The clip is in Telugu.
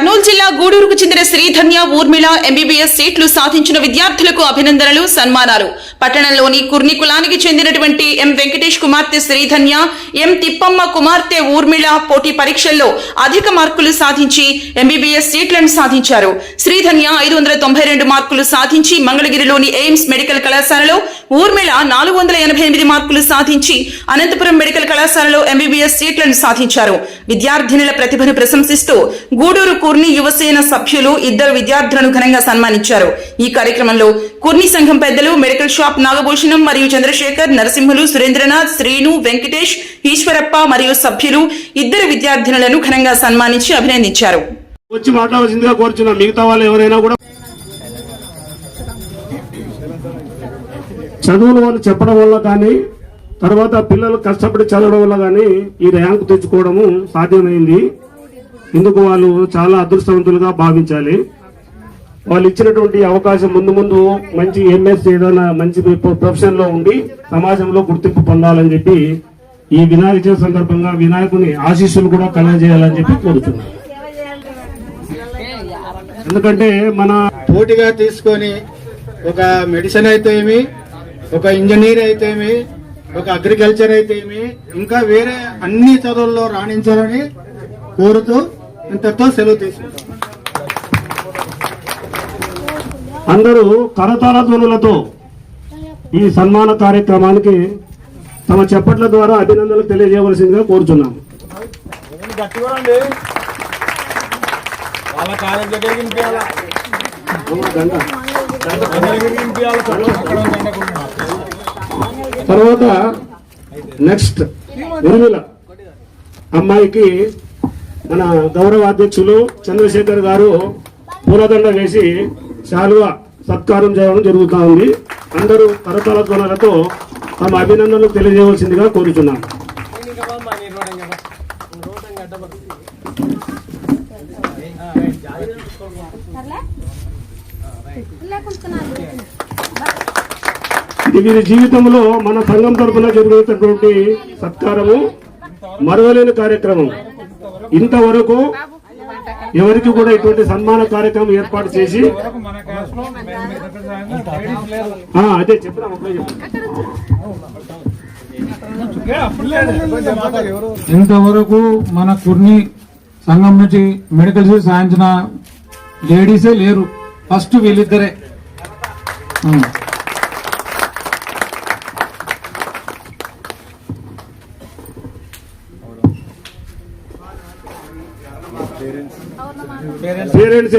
కర్నూలు జిల్లా గూడూరుకు చెందిన శ్రీధన్య ఊర్మిళ ఎంబీబీఎస్ సీట్లు సాధించిన విద్యార్థులకు అభినందనలు సన్మానాలు. పట్టణంలోని కుర్ని కులానికి చెందినటువంటి ఎం వెంకటేష్ కుమార్తె శ్రీధన్య ఎం తిప్పమ్మ కుమార్తె ఊర్మిళ పోటీ పరీక్షల్లో అధిక మార్కులు సాధించి ఎంబీబీఎస్ సీట్లను సాధించారు. శ్రీధన్య ఐదు వందల తొంభై రెండు మార్కులు సాధించి మంగళగిరిలోని ఎయిమ్స్ మెడికల్ కళాశాలలో ఊర్మిళ నాలుగు వందల ఎనభై ఎనిమిది మార్కులు సాధించి అనంతపురం మెడికల్ కళాశాలలో ఎంబీబీఎస్ సీట్లను సాధించారు. విద్యార్థినుల ప్రతిభను ప్రశంసిస్తూ గూడూరు కుర్ని యువసేన సభ్యులు ఇద్దరు విద్యార్థులను ఘనంగా సన్మానించారు. ఈ కార్యక్రమంలో కుర్ని సంఘం పెద్దలు మెడికల్ షాప్ నాగభూషణం మరియు చంద్రశేఖర్ నరసింహులు సురేంద్రనాథ్ శ్రీను వెంకటేష్ ఈశ్వరప్ప మరియు సభ్యులు ఇద్దరు విద్యార్థినులను ఘనంగా సన్మానించి అభినందించారు. వచ్చి మాట్లాడాల్సిందిగా కోరుచున్నాం మిగతా వాళ్ళు ఎవరైనా కూడా చదువుల వాళ్ళు చెప్పడం వల్ల కానీ తర్వాత పిల్లలు కష్టపడి చదవడం వల్ల కానీ ఈ ర్యాంకు తెచ్చుకోవడము సాధ్యమైంది. ఇందుకు వాళ్ళు చాలా అదృష్టవంతులుగా భావించాలి. వాళ్ళు ఇచ్చినటువంటి అవకాశం ముందు ముందు మంచి ఎంఎస్ ఏదైనా మంచి ప్రొఫెషన్లో ఉండి సమాజంలో గుర్తింపు పొందాలని చెప్పి ఈ వినాయక చవితి సందర్భంగా వినాయకుని ఆశీస్సులు కూడా కలగజేయాలని చెప్పి కోరుతున్నాను ఎందుకంటే మన పోటీగా తీసుకొని ఒక మెడిసిన్ అయితే ఏమి ఒక ఇంజనీర్ అయితే ఏమి ఒక అగ్రికల్చర్ అయితే ఏమి ఇంకా వేరే అన్ని చదువుల్లో రాణించాలని కోరుతూ ఇంతతో సెలవు తీసుకుంటాం అందరూ కరతాళ ధ్వనులతో ఈ సన్మాన కార్యక్రమానికి తమ చెప్పట్ల ద్వారా అభినందనలు తెలియజేయవలసిందిగా కోరుచున్నాం. గంట. తర్వాత నెక్స్ట్ ఉర్మిల అమ్మాయికి మన గౌరవ అధ్యక్షులు చంద్రశేఖర్ గారు పూలదండ వేసి శాలువా సత్కారం చేయడం జరుగుతూ ఉంది. అందరూ తరతల ధ్వనులతో తమ అభినందనలు తెలియజేయవలసిందిగా కోరుచున్నాం ఇది వీరి జీవితంలో మన సంఘం తరఫున జరుగుతున్నటువంటి సత్కారము మరవలేని కార్యక్రమం. ఇంతవరకు ఎవరికి కూడా ఇటువంటి సన్మాన కార్యక్రమం ఏర్పాటు చేసి అదే చెప్పిన ఇంతవరకు మన కుర్ని సంఘం నుంచి మెడికల్ సీట్ సాధించిన లేడీసే లేరు. ಫಸ್ಟ್ ವೀಲಿದ್ದರೆ. ಹ್ಞೂ ಪೇರೆಂಟ್ಸ್